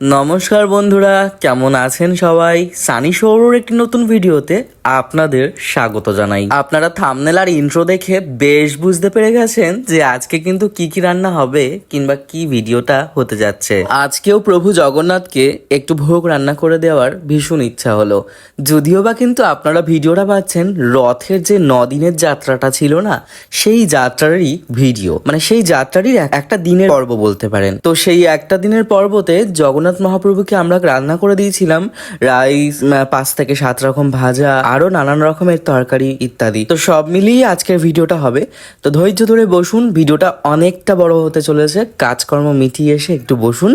নমস্কার বন্ধুরা কেমন আছেন সবাই? সানি সৌরর একটি নতুন ভিডিওতে আপনাদের স্বাগত জানাই। আপনারা থামনেল আর ইন্ট্রো দেখে বেশ বুঝতে পেরে গেছেন যে আজকে কিন্তু কি কি রান্না হবে কিংবা কি ভিডিওটা হতে যাচ্ছে। আজকেও প্রভু জগন্নাথকে একটু ভোগ রান্না করে দেওয়ার ভীষণ ইচ্ছা হলো। যদিও বা কিন্তু আপনারা ভিডিওটা পাচ্ছেন, রথের যে দিনের যাত্রাটা ছিল না, সেই যাত্রারই ভিডিও। মানে সেই যাত্রারই একটা দিনের পর্ব বলতে পারেন। তো সেই একটা দিনের পর্বতে জগন্নাথ মহাপ্রভুকে আমরা রান্না করে দিয়েছিলাম, রাইস পাঁচ থেকে সাত রকম ভাজা আরও নানান রকমের তরকারি ইত্যাদি। তো সব মিলিয়ে আজকের ভিডিওটা হবে। তো ধৈর্য ধরে বসুন, ভিডিওটা অনেকটা বড় হতে চলেছে। কাজকর্ম মিটিয়ে এসে একটু বসুন।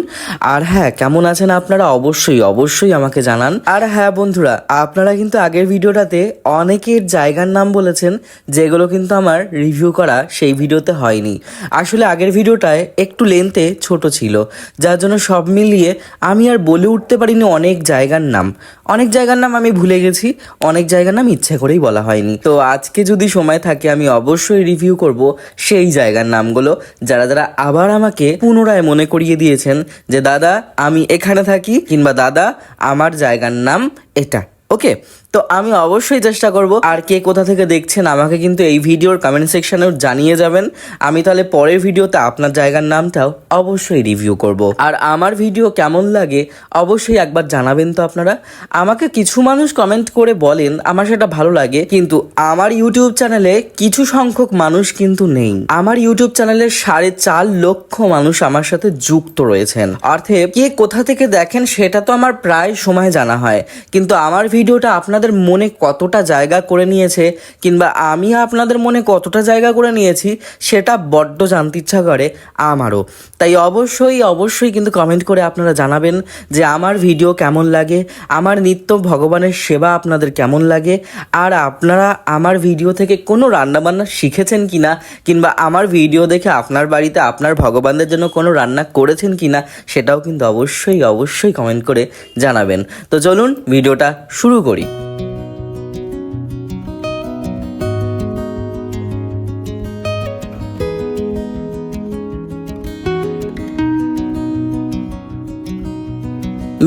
আর হ্যাঁ কেমন আছেন আপনারা? অবশ্যই অবশ্যই আমাকে জানান। আর হ্যাঁ বন্ধুরা, আপনারা কিন্তু আগের ভিডিওটাতে অনেকের জায়গার নাম বলেছেন, যেগুলো কিন্তু আমার রিভিউ করা সেই ভিডিওতে হয়নি। আসলে আগের ভিডিওটায় একটু লেন্থে ছোট ছিল। যার জন্য সব মিলিয়ে আমি আর বলে উঠতে পারিনি অনেক জায়গার নাম। অনেক জায়গার নাম আমি ভুলে গেছি, অনেক জায়গার নাম ইচ্ছে করেই বলা হয়নি। তো আজকে যদি সময় থাকে, আমি অবশ্যই রিভিউ করব সেই জায়গার নামগুলো, যারা যারা আবার আমাকে পুনরায় মনে করিয়ে দিয়েছেন যে, দাদা, আমি এখানে থাকি কিংবা, দাদা, আমার জায়গার নাম এটা। ওকে তো আমি অবশ্যই চেষ্টা করব আর কে কোথা থেকে দেখছেন আমাকে কিন্তু এই ভিডিওর কমেন্ট সেকশনেও জানিয়ে যাবেন। আমি তাহলে পরের ভিডিওতে আপনার জায়গার নামটাও অবশ্যই রিভিউ করব। আর আমার ভিডিও কেমন লাগে অবশ্যই একবার জানাবেন তো আপনারা। আমাকে কিছু মানুষ কমেন্ট করে বলেন, আমার সেটা ভালো লাগে। কিন্তু আমার ইউটিউব চ্যানেলে কিছু সংখ্যক মানুষ কিন্তু নেই। আমার ইউটিউব চ্যানেলে সাড়ে চার লক্ষ মানুষ আমার সাথে যুক্ত রয়েছেন। অর্থে কে কোথা থেকে দেখেন সেটা তো আমার প্রায় সময় জানা হয়। কিন্তু আমার ভিডিওটা আপনাদের মনে কতটা জায়গা করে নিয়েছে কিংবা আমি আপনাদের মনে কতটা জায়গা করে নিয়েছি, সেটা বড্ড জানতে ইচ্ছা করে আমারও। তাই অবশ্যই অবশ্যই কিন্তু কমেন্ট করে আপনারা জানাবেন যে আমার ভিডিও কেমন লাগে, আমার নিত্য ভগবানের সেবা আপনাদের কেমন লাগে, আর আপনারা আমার ভিডিও থেকে কোনো রান্নাবান্না শিখেছেন কি না কিংবা আমার ভিডিও দেখে আপনার বাড়িতে আপনার ভগবানদের জন্য কোনো রান্না করেছেন কি না সেটাও কিন্তু অবশ্যই অবশ্যই কমেন্ট করে জানাবেন। তো চলুন, ভিডিওটা শুরু করি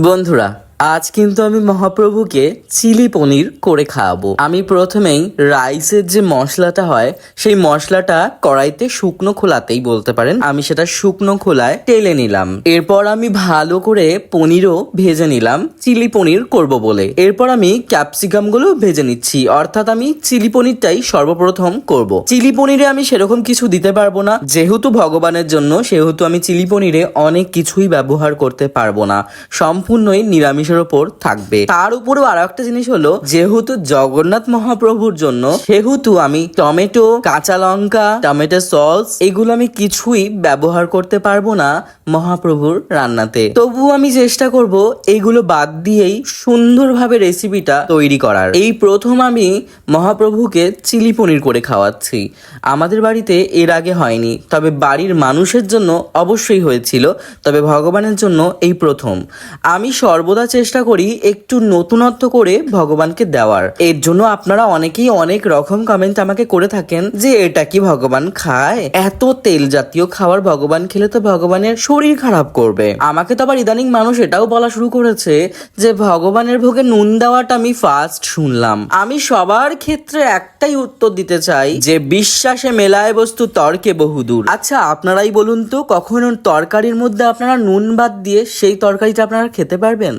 বন্ধুরা আজ কিন্তু আমি মহাপ্রভুকে চিলি পনির করে খাওয়াবো। আমি প্রথমেই রাইসের যে মশলাটা হয়, সেই মশলাটা কড়াইতে শুকনো খোলাতেই বলতে পারেন। আমি সেটা শুকনো খোলায় টেলে নিলাম। এরপর আমি ভালো করে পনিরও ভেজে নিলাম। চিলি পনির করব বলে। এরপর আমি ক্যাপসিকামগুলো ভেজে নিচ্ছি। অর্থাৎ আমি চিলি পনিরটাই সর্বপ্রথম করব। চিলি পনিরে আমি সেরকম কিছু দিতে পারব না। যেহেতু ভগবানের জন্য, সেহেতু আমি চিলি পনিরে অনেক কিছুই ব্যবহার করতে পারব না। সম্পূর্ণই নিরামিষের ওপর থাকবে। তার উপরেও আরও একটা জিনিস হলো, যেহেতু জগন্নাথ মহাপ্রভুর জন্য, সেহেতু আমি টমেটো, কাঁচা লঙ্কা, টমেটো সস, এগুলো আমি কিছুই ব্যবহার করতে পারব না। মহাপ্রভুর রান্নাতে। তবু আমি চেষ্টা করব এগুলো বাদ দিয়েই সুন্দরভাবে রেসিপিটা তৈরি করার। এই প্রথম আমি মহাপ্রভুকে চিলি পনির করে খাওয়াচ্ছি। আমাদের বাড়িতে এর আগে হয়নি, তবে বাড়ির মানুষের জন্য অবশ্যই হয়েছিল, তবে ভগবানের জন্য এই প্রথম। আমি সর্বদা চেষ্টা করি একটু নতুনত্ব করে ভগবানকে দেওয়ার। এর জন্য আপনারা অনেকেই অনেক রকম কমেন্ট আমাকে করে থাকেন যে, এটা কি ভগবান খায়? এত তেল জাতীয় খাবার ভগবান খেলে তো ভগবানের শরীর খারাপ করবে। আমাকে তো আবার ইদানিং মানুষ এটাও বলা শুরু করেছে যে, ভগবানের ভোগে নুন দেওয়াটা আমি ফার্স্ট শুনলাম। আমি সবার ক্ষেত্রে একটাই উত্তর দিতে চাই যে, বিশ্বাসে মেলায় বস্তু তর্কে বহুদূর। আচ্ছা আপনারাই বলুন তো, কখনো তরকারির মধ্যে আপনারা নুন বাদ দিয়ে সেই তরকারিটা আপনারা খেতে পারবেন?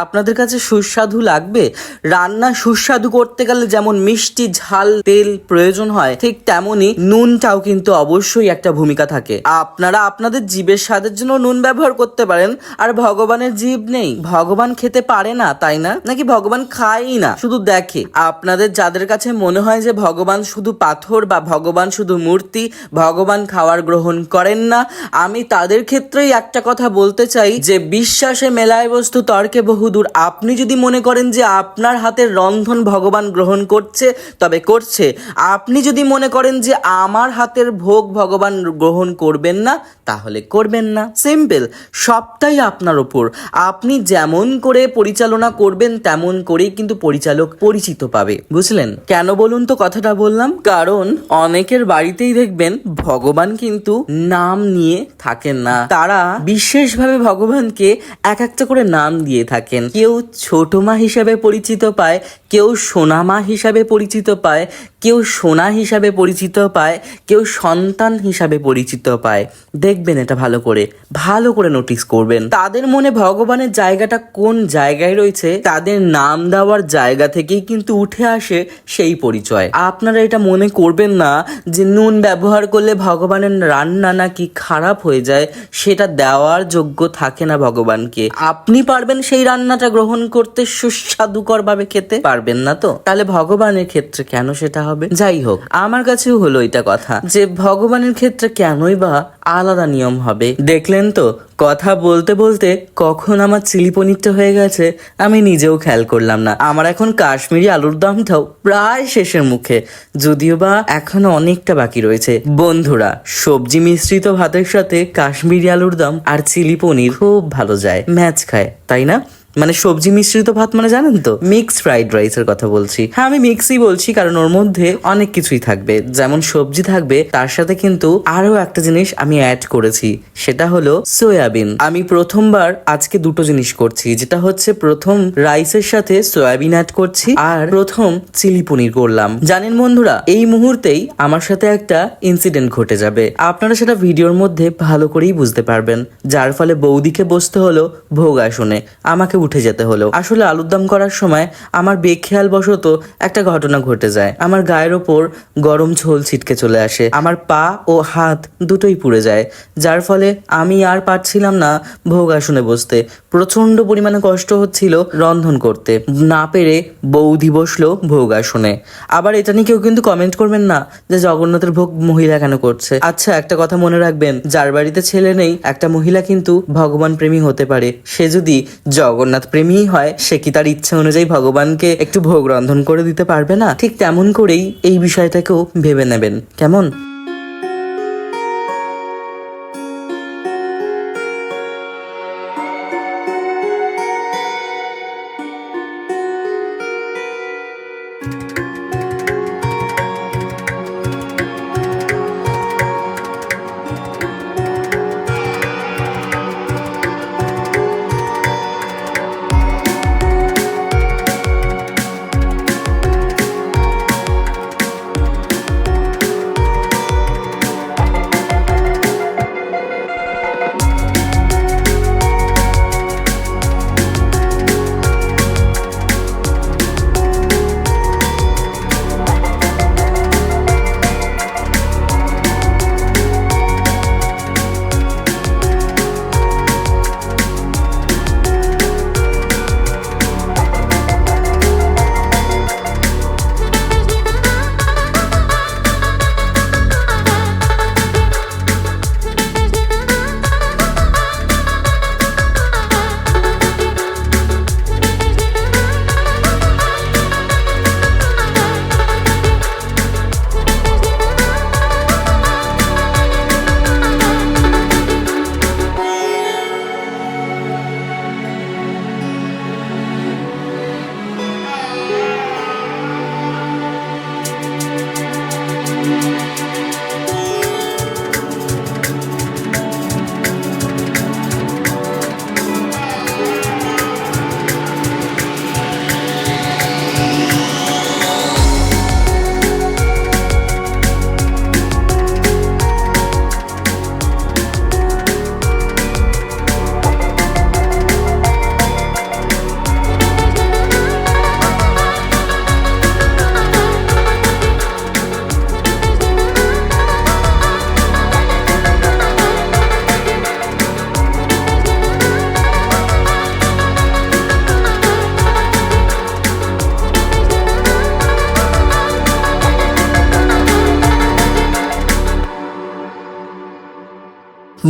আপনাদের কাছে সুস্বাদু লাগবে? রান্না সুস্বাদু করতে গেলে যেমন মিষ্টি, ঝাল, তেল প্রয়োজন হয়, ঠিক তেমনি নুনটাও কিন্তু অবশ্যই একটা ভূমিকা থাকে। আপনারা আপনাদের জীবের স্বাদের জন্য নুন ব্যবহার করতে পারেন। আর ভগবানের জীব নেই। ভগবান খেতে পারে না, তাই না? নাকি ভগবান খায়ই না, শুধু দেখে? আপনাদের যাদের কাছে মনে হয় যে ভগবান শুধু পাথর বা ভগবান শুধু মূর্তি, ভগবান খাওয়ার গ্রহণ করেন না, আমি তাদের ক্ষেত্রেই একটা কথা বলতে চাই যে বিশ্বাসে মেলায় বস্তু তর্কে বহুদূর। আপনি যদি মনে করেন যে আপনার হাতের রন্ধন ভগবান গ্রহণ করছে, তবে করছে। আপনি যদি মনে করেন যে আমার হাতের ভোগ ভগবান গ্রহণ করবেন না, তাহলে করবেন না। সিম্পল সবটাই আপনার ওপর আপনি যেমন করে পরিচালনা করবেন, তেমন করেই কিন্তু পরিচালক পরিচিত পাবে। বুঝলেন? কেন বলুন তো কথাটা বললাম? কারণ অনেকের বাড়িতেই দেখবেন, ভগবান কিন্তু নাম নিয়ে থাকেন না। তারা বিশেষভাবে ভগবানকে এক একটা করে নাম দিয়ে থাকেন। কেউ ছোট মা হিসাবে পরিচিত পায়, কেউ সোনা মা হিসাবে পরিচিত পায়, কেউ সোনা হিসাবে পরিচিত পায়, কেউ সন্তান হিসাবে পরিচিত পায়। দেখবেন এটা ভালো করে। ভালো করে নোটিস করবেন। তাদের মনে ভগবানের জায়গাটা কোন জায়গায় রয়েছে, তাদের নাম দেওয়ার জায়গা থেকেই কিন্তু উঠে আসে সেই পরিচয়। আপনারা এটা মনে করবেন না যে নুন ব্যবহার করলে ভগবানের রান্না নাকি খারাপ হয়ে যায়, সেটা দেওয়ার যোগ্য থাকে না ভগবানকে। আপনি পারবেন সেই রান্নাটা গ্রহণ করতে সুস্বাদুকর ভাবে খেতে, পারবেন না তো? তাহলে ভগবানের ক্ষেত্রে কেন সেটা হবে? যাই হোক, আমার কাছেও হলো এটা কথা যে ভগবানের ক্ষেত্রে কেনই বা আলাদা নিয়ম হবে। দেখলেন তো? কথা বলতে বলতে কখন আমার চিলি পনিরটা হয়ে গেছে, আমি নিজেও খেয়াল করলাম না। আমার এখন কাশ্মীরি আলুর দমটাও প্রায় শেষের মুখে। যদিও বা এখনও অনেকটা বাকি রয়েছে। বন্ধুরা, সবজি মিশ্রিত ভাতের সাথে কাশ্মীরি আলুর দম আর চিলি পনির খুব ভালো যায়। ম্যাচ খায়, তাই না? মানে সবজি মিশ্রিত ভাত মানে জানেন তো? মিক্সড ফ্রাইড রাইসের কথা বলছি। হ্যাঁ আমি মিক্সই বলছি কারণ ওর মধ্যে অনেক কিছুই থাকবে। যেমন সবজি থাকবে, তার সাথে কিন্তু আরও একটা জিনিস আমি অ্যাড করেছি। সেটা হলো সয়াবিন আমি প্রথমবার আজকে দুটো জিনিস করছি, যেটা হচ্ছে প্রথম রাইসের সাথে সয়াবিন অ্যাড করছি আর প্রথম চিলি পনির করলাম। জানেন বন্ধুরা, এই মুহূর্তেই আমার সাথে একটা ইনসিডেন্ট ঘটে যাবে। আপনারা সেটা ভিডিওর মধ্যে ভালো করেই বুঝতে পারবেন। যার ফলে বৌদিকে বসতে হলো ভোগ আসনে। আমাকে উঠে যেতে হলো। আসলে আলুর দম করার সময় আমার বেখেয়াল বশত একটা ঘটনা ঘটে যায়। আমার গায়ের ওপর গরম ঝোল ছিটকে চলে আসে। আমার পা ও হাত দুটোই পুড়ে যায়, যার ফলে আমি আর পারছিলাম না ভোগ আসনে বসতে। প্রচণ্ড পরিমাণে কষ্ট হচ্ছিল রন্ধন করতে। না পেরে বৌদি বসল ভোগ আসনে। আবার এটা নিয়ে কেউ কিন্তু কমেন্ট করবেন না যে জগন্নাথের ভোগ মহিলা কেন করছে। আচ্ছা একটা কথা মনে রাখবেন, যার বাড়িতে ছেলে নেই, একটা মহিলা কিন্তু ভগবান প্রেমী হতে পারে। সে যদি জগন্নাথ প্রেমী হয়, সে কি তার ইচ্ছে অনুযায়ী ভগবানকে একটু ভোগ রন্ধন করে দিতে পারবে না? ঠিক তেমন করেই এই বিষয়টাকেও ভেবে নেবেন। কেমন?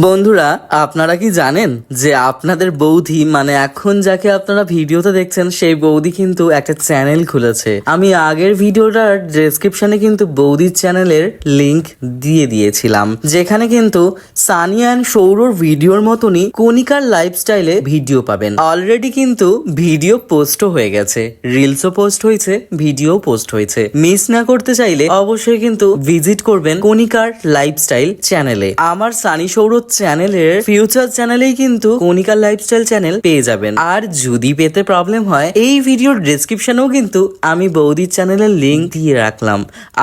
বন্ধুরা, আপনারা কি জানেন যে আপনাদের বৌদি মানে এখন যাকে আপনারা ভিডিওতে দেখছেন, সেই বৌদি কিন্তু একটা চ্যানেল খুলেছে। আমি আগের ভিডিওটার ডেসক্রিপশনে কিন্তু বৌদির চ্যানেলের লিংক দিয়ে দিয়েছিলাম, যেখানে কিন্তু সানি অ্যান্ড সৌরর ভিডিওর মতনই কণিকার লাইফস্টাইলে ভিডিও পাবেন। অলরেডি কিন্তু ভিডিও পোস্টও হয়ে গেছে রিলসও পোস্ট হয়েছে ভিডিও পোস্ট হয়েছে। মিস না করতে চাইলে অবশ্যই কিন্তু ভিজিট করবেন কণিকার লাইফস্টাইল চ্যানেলে আমার সানি সৌরভ চ্যানেলের ফিউচার চ্যানেলেই কিন্তু কণিকার লাইফস্টাইল চ্যানেল পেয়ে যাবেন। আর যদি পেতে প্রবলেম হয়, এই ভিডিওর ডেসক্রিপশনেও কিন্তু আমি বৌদির চ্যানেলের লিংক দিয়ে রাখলাম।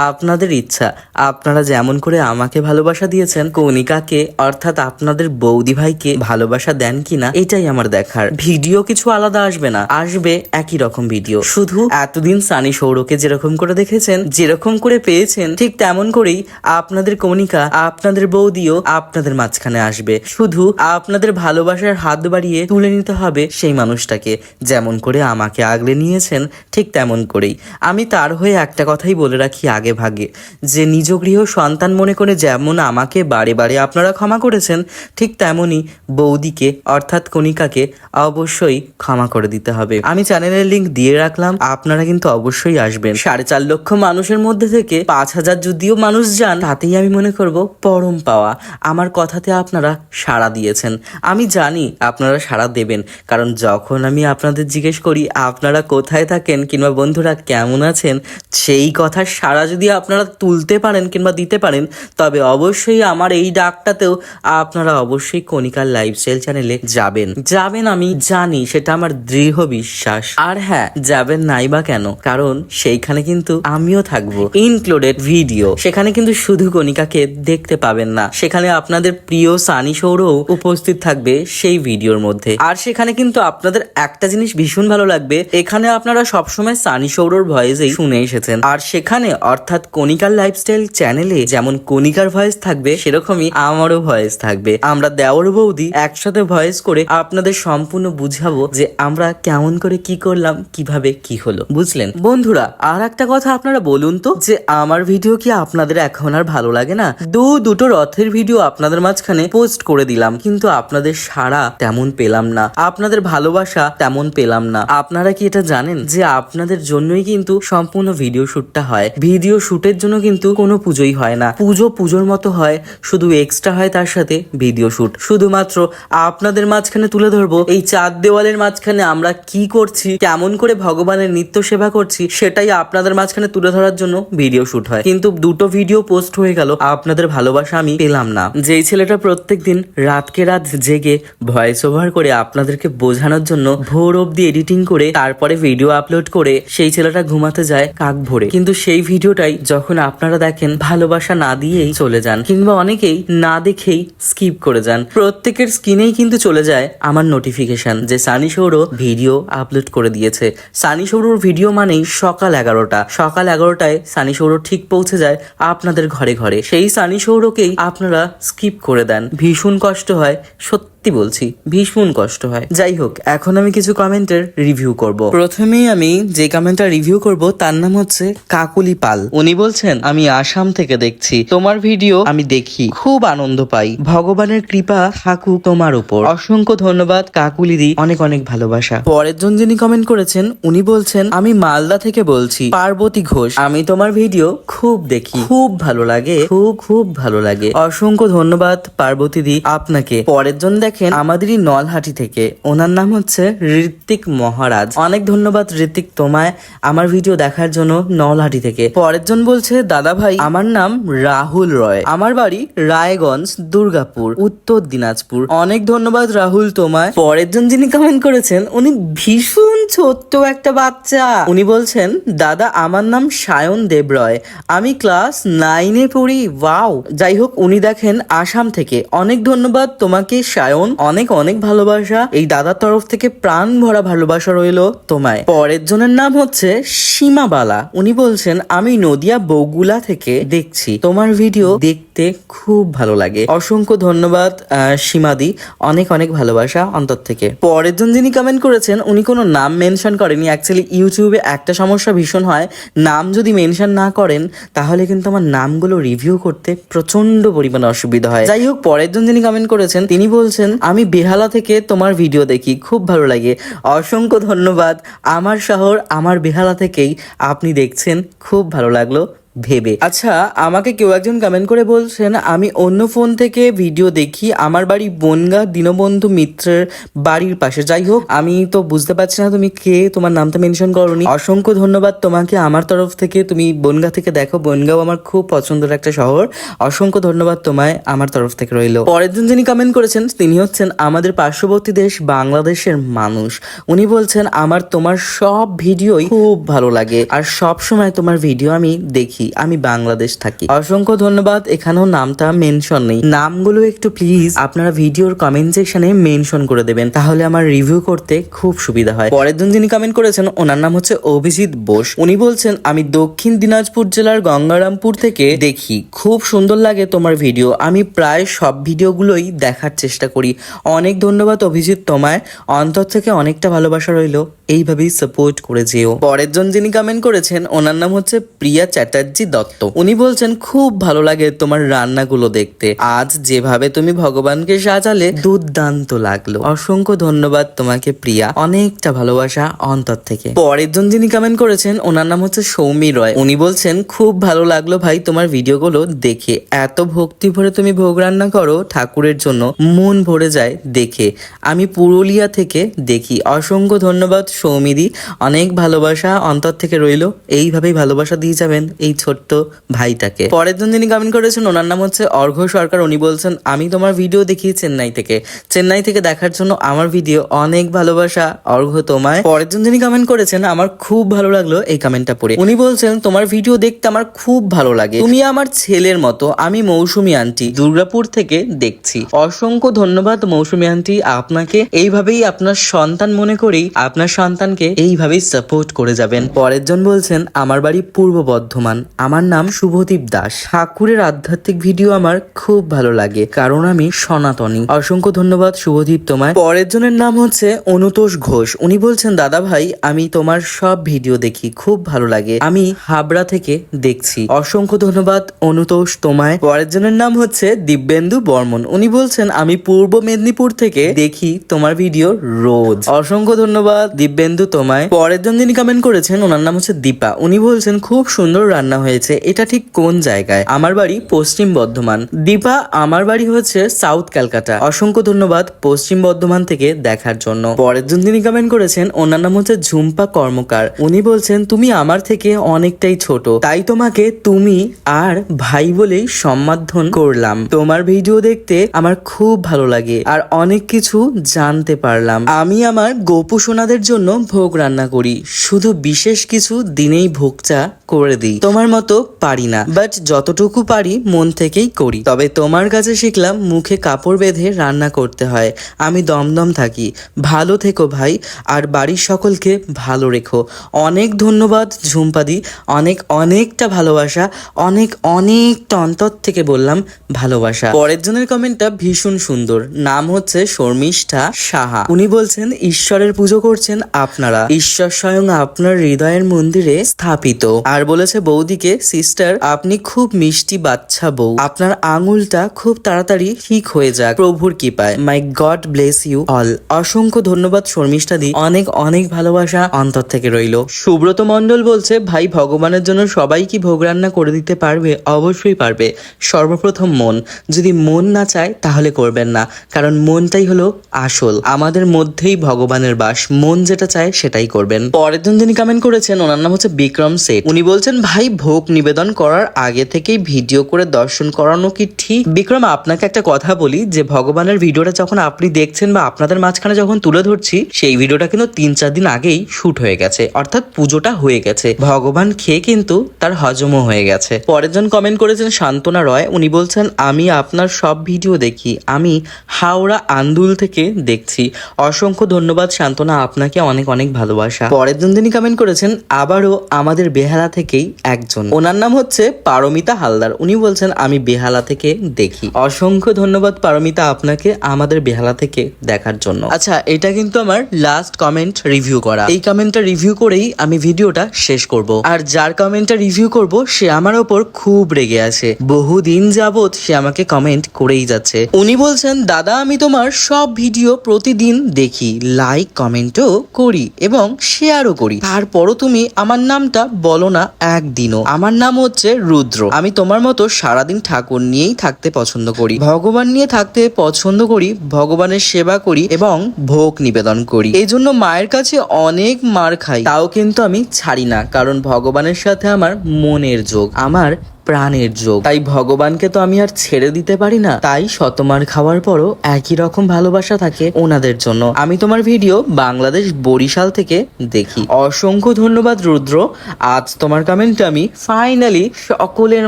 আপনাদের ইচ্ছা, আপনারা যেমন করে আমাকে ভালোবাসা দিয়েছেন কনিকাকে অর্থাৎ আপনাদের বৌদি ভাইকে ভালোবাসা দেন কিনা, এটাই আমার দেখার। ভিডিও কিছু আলাদা আসবে না, আসবে একই রকম ভিডিও শুধু এতদিন সানি সৌরকে যেরকম করে দেখেছেন, যেরকম করে পেয়েছেন, ঠিক তেমন করেই আপনাদের কনিকা আপনাদের বৌদিও আপনাদের মাঝখানে আসবে। শুধু আপনাদের ভালোবাসার হাত বাড়িয়ে তুলে নিতে হবে সেই মানুষটাকে। যেমন করে আমাকে আগলে নিয়েছেন, ঠিক তেমন করেই। আমি তার হয়ে একটা কথাই বলে রাখি আগে ভাগে। যে নিজ গৃহ সন্তান মনে করে যেমন আমাকে বারে বারে আপনারা ক্ষমা করেছেন, ঠিক তেমনই বৌদিকে, অর্থাৎ কণিকাকে অবশ্যই ক্ষমা করে দিতে হবে। আমি চ্যানেলের লিঙ্ক দিয়ে রাখলাম, আপনারা কিন্তু অবশ্যই আসবেন। সাড়ে চার লক্ষ মানুষের মধ্যে থেকে পাঁচ হাজার যদিও মানুষ যান, তাতেই আমি মনে করব পরম পাওয়া। আমার কথাতে আপনারা সাড়া দিয়েছেন। আমি জানি আপনারা সাড়া দেবেন, কারণ যখন আমি আপনাদের জিজ্ঞেস করি, আপনারা কোথায় থাকেন কিংবা বন্ধুরা কেমন আছেন? সেই কথার সাড়া যদি আপনারা তুলতে পারেন কিংবা দিতে পারেন, তবে অবশ্যই আমার এই ডাকটাতেও আপনারা অবশ্যই কণিকার লাইফস্টাইল চ্যানেলে যাবেন। যাবেন আমি জানি, সেটা আমার দৃঢ় বিশ্বাস। আর হ্যাঁ যাবেন নাই বা কেন? কারণ সেইখানে কিন্তু আমিও থাকব। ইনক্লুডেড ভিডিও সেখানে কিন্তু শুধু কণিকাকে দেখতে পাবেন না। সেখানে আপনাদের প্রিয় সানি সৌরও উপস্থিত থাকবে সেই ভিডিওর মধ্যে। আর সেখানে কিন্তু আপনাদের একটা জিনিস ভীষণ ভালো লাগবে, এখানে আপনারা সবসময় সানি সৌরর ভয়েসেই শুনে এসেছেন। আর সেখানে অর্থাৎ কণিকার লাইফস্টাইল চ্যানেলে যেমন কণিকার ভয়েস থাকবে, সেরকমই আমারও ভয়েস থাকবে। আমরা দেওর বৌদি একসাথে ভয়েস করে আপনাদের সম্পূর্ণ বুঝাবো যে আমরা কেমন করে কি করলাম, কীভাবে কি হলো। বুঝলেন? বন্ধুরা, আর একটা কথা আপনারা বলুন তো, যে আমার ভিডিও কি আপনাদের এখন আর ভালো লাগে না? দু দুটো রথের ভিডিও আপনাদের মাঝখানে পোস্ট করে দিলাম। কিন্তু আপনাদের সাড়া তেমন পেলাম না। আপনাদের ভালোবাসা তেমন পেলাম না। আপনারা কি এটা জানেন? যে আপনাদের জন্যই কিন্তু সম্পূর্ণ ভিডিও শ্যুটটা হয়। ভিডিও শুটের জন্য কিন্তু কোনো পুজোই হয় না। পুজো পুজোর মতো হয়। শুধু এক্সট্রা হয় তার সাথে ভিডিও শ্যুট শুধুমাত্র আপনাদের মাঝখানে তুলে ধরবো। এই চার দেওয়ালের মাঝখানে আমরা কি করছি? কেমন করে ভগবানের নিত্য সেবা করছি? সেটাই আপনাদের মাঝখানে তুলে ধরার জন্য ভিডিও শ্যুট হয়। কিন্তু দুটো ভিডিও পোস্ট হয়ে গেল। আপনাদের ভালোবাসা আমি পেলাম না। যেই ছেলেটা প্রত্যেকদিন রাতকে রাত জেগে ভয়েস ওভার করে আপনাদেরকে বোঝানোর জন্য ভোর অবধি এডিটিং করে তারপরে ভিডিও আপলোড করে সেই ছেলেটা ঘুমাতে যায় কাক ভরে। কিন্তু সেই ভিডিওটাই যখন আপনারা দেখেন ভালোবাসা না দিয়েই চলে যান কিংবা অনেকেই না দেখেই স্কিপ করে যান। প্রত্যেকের স্ক্রিনেই কিন্তু চলে যায় আমার নোটিফিকেশন যে সানি সৌর ভিডিও আপলোড করে দিয়েছে। সানি সৌরর ভিডিও মানেই সকাল এগারোটা। সকাল এগারোটায় সানি সৌর ঠিক পৌঁছে যায় আপনাদের ঘরে ঘরে। সেই সানি সৌরকেই আপনারা স্কিপ করে দেন। ভীষণ কষ্ট হয়। সত্যি বলছি, ভীষণ কষ্ট হয়। যাই হোক এখন আমি কিছু কমেন্টের রিভিউ করব। প্রথমেই আমি যে কমেন্টটা রিভিউ করব, তার নাম হচ্ছে কাকুলি পাল। উনি বলছেন, আমি আসাম থেকে দেখছি। তোমার ভিডিও আমি দেখি। খুব আনন্দ পাই। ভগবানের কৃপা থাকুক তোমার উপর। অসংখ্য ধন্যবাদ কাকুলিদি অনেক অনেক ভালোবাসা। পরের জন যিনি কমেন্ট করেছেন, উনি বলছেন, আমি মালদা থেকে বলছি। পার্বতী ঘোষ। আমি তোমার ভিডিও খুব দেখি। খুব ভালো লাগে। খুব খুব ভালো লাগে। অসংখ্য ধন্যবাদ পার্বতী দি আপনাকে। পরের জন দেখেন আমাদেরই নলহাটি থেকে। ওনার নাম হচ্ছে ঋত্বিক মহারাজ। অনেক ধন্যবাদ ঋত্বিক তোমায় আমার ভিডিও দেখার জন্য নলহাটি থেকে। পরের জন বলছে, দাদা ভাই, আমার নাম রাহুল রয়। আমার বাড়ি রায়গঞ্জ, দুর্গাপুর, উত্তর দিনাজপুর। অনেক ধন্যবাদ রাহুল তোমায়। পরের জন যিনি কমেন্ট করেছেন, উনি ভীষণ ছোট্ট একটা বাচ্চা। উনি বলছেন, দাদা, আমার নাম সায়ন দেবরয় আমি ক্লাস নাইনে পড়ি। ওয়াও। যাই হোক, উনি দেখেন আসাম থেকে। অনেক ধন্যবাদ তোমাকে, সায়ন। কারণ অনেক অনেক ভালোবাসা, এই দাদার তরফ থেকে প্রাণ ভরা ভালোবাসা রইল তোমায়। পরের জনের নাম হচ্ছে সীমাবালা। উনি বলছেন, আমি নদিয়া বগুলা থেকে দেখছি। তোমার ভিডিও দেখতে খুব ভালো লাগে। অসংখ্য ধন্যবাদ সীমাদি। অনেক অনেক ভালোবাসা অন্তর থেকে। পরের জন যিনি কমেন্ট করেছেন, উনি কোনো নাম মেনশন করেনি অ্যাকচুয়ালি ইউটিউবে একটা সমস্যা ভীষণ হয়। নাম যদি মেনশন না করেন, তাহলে কিন্তু আমার নামগুলো রিভিউ করতে প্রচণ্ড পরিমাণে অসুবিধা হয়। যাই হোক, পরের জন যিনি কমেন্ট করেছেন, তিনি বলছেন আমি বেহালা থেকে তোমার ভিডিও দেখি, খুব ভালো লাগে। অসংখ্য ধন্যবাদ। আমার শহর আমার বেহালা থেকেই আপনি দেখছেন, খুব ভালো লাগল। ভেবে। আচ্ছা আমাকে কেউ একজন কমেন্ট করে বলছেন, আমি অন্য ফোন থেকে ভিডিও দেখি, আমার বাড়ি বনগা দীনবন্ধু মিত্রের বাড়ির পাশে। যাই হোক, আমি তো বুঝতে পারছি না তুমি কে, তোমার নামটা মেনশন করনি। অসংখ্য ধন্যবাদ তোমাকে আমার তরফ থেকে, তুমি বনগা থেকে দেখো, বনগাঁও আমার খুব পছন্দের একটা শহর। অসংখ্য ধন্যবাদ তোমায় আমার তরফ থেকে রইল। পরের জন যিনি কমেন্ট করেছেন, তিনি হচ্ছেন আমাদের পার্শ্ববর্তী দেশ বাংলাদেশের মানুষ। উনি বলছেন, আমার তোমার সব ভিডিওই খুব ভালো লাগে, আর সব সময় তোমার ভিডিও আমি দেখি। আমি বাংলাদেশ থাকি। অসংখ্য ধন্যবাদ, এখানেও নামটা মেনশন নেই। নামগুলো একটু প্লিজ আপনারা ভিডিওর কমেন্ট সেকশনে মেনশন করে দেবেন, তাহলে আমার রিভিউ করতে খুব সুবিধা হয়। পরের জন যিনি কমেন্ট করেছেন, ওনার নাম হচ্ছে অভিজিৎ বোস। উনি বলছেন, আমি দক্ষিণ দিনাজপুর জেলার গঙ্গারামপুর থেকে দেখি, খুব সুন্দর লাগে তোমার ভিডিও আমি প্রায় সব ভিডিওগুলোই দেখার চেষ্টা করি। অনেক ধন্যবাদ অভিজিৎ তোমায়। অন্তর থেকে অনেকটা ভালোবাসা রইল। এইভাবেই সাপোর্ট করে যেও। পরের জন যিনি কমেন্ট করেছেন, ওনার নাম হচ্ছে প্রিয়া চ্যাটার্জি। দত্ত। উনি বলছেন, খুব ভালো লাগে তোমার রান্নাগুলো দেখতে। আজ যেভাবে তুমি ভগবানকে সাজালে, দুর্দান্ত লাগল। অসংখ্য ধন্যবাদ তোমাকে, প্রিয়া। অনেকটা ভালোবাসা অন্তর থেকে। পরের জন যিনি কমেন্ট করেছেন, ওনার নাম হচ্ছে সৌমি রয়। উনি বলছেন, খুব ভালো লাগল ভাই তোমার ভিডিওগুলো দেখে। এত ভক্তি ভরে তুমি ভোগ রান্না করো, ঠাকুরের জন্য মন ভরে যায় দেখে। আমি পুরুলিয়া থেকে দেখি। অসংখ্য ধন্যবাদ সৌমিদি। অনেক ভালোবাসা অন্তর থেকে রইল। এইভাবেই ভালোবাসা দিয়ে যাবেন। এই ছোট্ট ভাইটাকে। পরের জন যিনি কমেন্ট করেছেন, ওনার নাম হচ্ছে অর্ঘ সরকার। উনি বলছেন, আমি তোমার ভিডিও দেখি চেন্নাই থেকে। চেন্নাই থেকে দেখার জন্য আমার ভিডিও অনেক ভালোবাসা। অর্ঘ তোমায়। পরের জন যিনি কমেন্ট করেছেন, আমার খুব ভালো লাগল এই কমেন্টটা পড়ে। উনি বলছেন, তোমার ভিডিও দেখতে আমার খুব ভালো লাগে। তুমি আমার ছেলের মতো। আমি মৌসুমি আন্টি দুর্গাপুর থেকে দেখছি। অসংখ্য ধন্যবাদ মৌসুমি আন্টি আপনাকে। এইভাবেই আপনার সন্তান মনে করেই আপনার সন্তানকে এইভাবেই সাপোর্ট করে যাবেন। পরের জন বলছেন, আমার বাড়ি পূর্ব বর্ধমান। আমার নাম শুভদীপ দাস। ঠাকুরের আধ্যাত্মিক ভিডিও আমার খুব ভালো লাগে, কারণ আমি সনাতনী। অসংখ্য ধন্যবাদ শুভদীপ তোমায়। পরের জনের নাম হচ্ছে অনুতোষ ঘোষ। উনি বলছেন, দাদা ভাই, আমি তোমার সব ভিডিও দেখি, খুব ভালো লাগে। আমি হাবড়া থেকে দেখছি। অসংখ্য ধন্যবাদ অনুতোষ তোমায়। পরের জনের নাম হচ্ছে দিব্যেন্দু বর্মন। উনি বলছেন, আমি পূর্ব মেদিনীপুর থেকে দেখি তোমার ভিডিও রোজ। অসংখ্য ধন্যবাদ দিব্যেন্দু তোমায়। পরের জন যিনি কমেন্ট করেছেন, ওনার নাম হচ্ছে দীপা। উনি বলছেন, খুব সুন্দর রান্না হয়েছে, এটা ঠিক কোন জায়গায়? আমার বাড়ি পশ্চিম বর্ধমান। দীপা, আমার বাড়ি হচ্ছে সাউথ ক্যালকাটা। অসংখ্য ধন্যবাদ পশ্চিম বর্ধমান থেকে দেখার জন্য। পরের জন যিনি কমেন্ট করেছেন, ওনার নাম হচ্ছে ঝুম্পা কর্মকার। উনি বলছেন, তুমি আমার থেকে অনেকটাই ছোট। তাই তোমাকে তুমি আর ভাই বলেই সম্মাধন করলাম। তোমার ভিডিও দেখতে আমার খুব ভালো লাগে আর অনেক কিছু জানতে পারলাম। আমি আমার গোপু সোনাদের জন্য ভোগ রান্না করি। শুধু বিশেষ কিছু দিনেই ভোগটা করে দিই। তোমার মতো পারি না। বাট যতটুকু পারি, মন থেকেই করি। তবে তোমার কাছে শিখলাম, মুখে কাপড় বেঁধে রান্না করতে হয়। আমি দমদম থাকি। ভালো থেকো ভাই, আর বাড়ির সকলকে ভালো রেখো। অনেক ধন্যবাদ, ঝুম্পাদি। অনেক অনেকটা ভালোবাসা, অনেক অনেকটা অন্তর থেকে বললাম ভালোবাসা। পরের জনের কমেন্টটা ভীষণ সুন্দর। নাম হচ্ছে শর্মিষ্ঠা সাহা। উনি বলছেন, ঈশ্বরের পুজো করছেন আপনারা। ঈশ্বর স্বয়ং আপনার হৃদয়ের মন্দিরে স্থাপিত। আর বলেছে বৌদিকে সিস্টার আপনি খুব মিষ্টি বাচ্চা বউ। আপনার আঙুলটা খুব তাড়াতাড়ি ঠিক হয়ে যাক। প্রভুর কৃপায়। May God bless you all অসংখ্য ধন্যবাদ শর্মিষ্ঠা দি অনেক অনেক ভালোবাসা অন্তর থেকে রইল। সুব্রত মন্ডল বলছে, ভাই, ভগবানের জন্য সবাই কি ভোগ রান্না করে দিতে পারবে? অবশ্যই পারবে। সর্বপ্রথম মন। যদি মন না চায়, তাহলে করবেন না। কারণ মনটাই হলো আসল। আমাদের মধ্যেই ভগবানের বাস। মন যেটা চায়, সেটাই করবেন। পরের দিন যিনি কমেন্ট করেছেন, ওনার নাম হচ্ছে বিক্রম সেট উনি বলছেন, ভাই ভোগ নিবেদন করার আগে থেকেই ভিডিও করে দর্শন করানো কি ঠিক? বিক্রম, আপনাকে একটা কথা বলি, যে ভগবানের ভিডিওটা যখন আপনি দেখছেন বা আপনাদের মাঝখানে যখন তুলে ধরছি, সেই ভিডিওটা কিন্তু তিন চার দিন আগেই শুট হয়ে গেছে, অর্থাৎ পুজোটা হয়ে গেছে। ভগবান খেয়ে কিন্তু তার হজমও হয়ে গেছে। পরের জন কমেন্ট করেছেন শান্তনা রয়, উনি বলছেন, আমি আপনার সব ভিডিও দেখি, আমি হাওড়া আন্দুল থেকে দেখছি। অসংখ্য ধন্যবাদ শান্তনা আপনাকে অনেক অনেক ভালোবাসা। পরের জন তিনি কমেন্ট করেছেন, আবারও আমাদের বেহালা থেকেই একজন ওনার নাম হচ্ছে পারমিতা হালদার। উনি বলছেন, আমি বেহালা থেকে দেখি। অসংখ্য ধন্যবাদ পারমিতা আপনাকে আমাদের বেহালা থেকে দেখার জন্য। আচ্ছা এটা কিন্তু আমার লাস্ট কমেন্ট রিভিউ করা। এই কমেন্টটা রিভিউ করেই আমি ভিডিওটা শেষ করব। আর যার কমেন্টটা রিভিউ করব, সে আমার ওপর খুব রেগে আছে। বহুদিন যাবত সে আমাকে কমেন্ট করেই যাচ্ছে। উনি বলছেন, দাদা, আমি তোমার সব ভিডিও প্রতিদিন দেখি লাইক কমেন্টও করি এবং শেয়ারও করি। তারপরও তুমি আমার নামটা বলো না একদিনও। আমার নাম হচ্ছে রুদ্র। আমি তোমার মতো সারাদিন ঠাকুর নিয়েই থাকতে পছন্দ করি। ভগবান নিয়ে থাকতে পছন্দ করি, ভগবানের সেবা করি এবং ভোগ নিবেদন করি। এই জন্য মায়ের কাছে অনেক মার খাই। তাও কিন্তু আমি ছাড়ি না, কারণ ভগবানের সাথে আমার মনের যোগ। আমার প্রাণের যোগ। তাই ভগবানকে তো আমি আর ছেড়ে দিতে পারি না। তাই শতমার খাওয়ার পরও একই রকম ভালোবাসা থাকে ওনাদের জন্য। আমি তোমার ভিডিও বাংলাদেশ বরিশাল থেকে দেখি। অসংখ্য ধন্যবাদ, রুদ্র। আজ তোমার কমেন্ট আমি ফাইনালি সকলের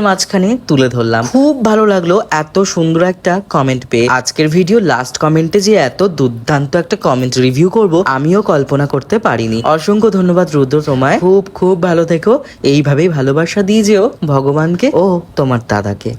মাঝখানে তুলে ধরলাম। খুব ভালো লাগল এত সুন্দর একটা কমেন্ট পেয়ে। আজকের ভিডিও লাস্ট কমেন্টে যে এত দুর্দান্ত একটা কমেন্ট রিভিউ করব, আমিও কল্পনা করতে পারিনি। অসংখ্য ধন্যবাদ, রুদ্র তোমায়। খুব খুব ভালো থেকো। এইভাবেই ভালোবাসা দিয়ে যেও ভগবানকে। ও তোমার দাদাকে।